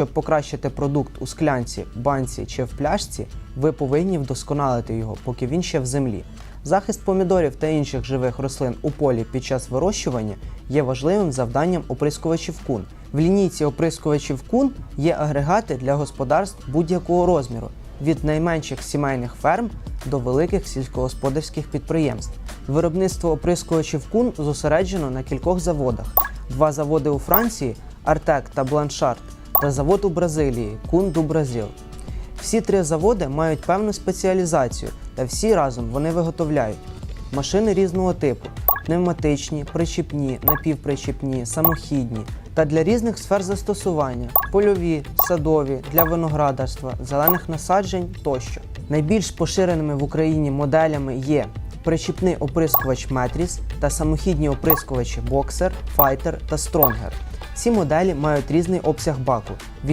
Щоб покращити продукт у склянці, банці чи в пляшці, ви повинні вдосконалити його, поки він ще в землі. Захист помідорів та інших живих рослин у полі під час вирощування є важливим завданням оприскувачів кун. В лінійці оприскувачів кун є агрегати для господарств будь-якого розміру, від найменших сімейних ферм до великих сільськогосподарських підприємств. Виробництво оприскувачів кун зосереджено на кількох заводах: два заводи у Франції Артек та Бланшард, та завод у Бразилії Кун ду Бразил. Всі три заводи мають певну спеціалізацію, та всі разом вони виготовляють машини різного типу: пневматичні, причіпні, напівпричіпні, самохідні та для різних сфер застосування: польові, садові, для виноградарства, зелених насаджень тощо. Найбільш поширеними в Україні моделями є причіпний оприскувач Метріс та самохідні оприскувачі Боксер, Файтер та Стронгер. Ці моделі мають різний обсяг баку від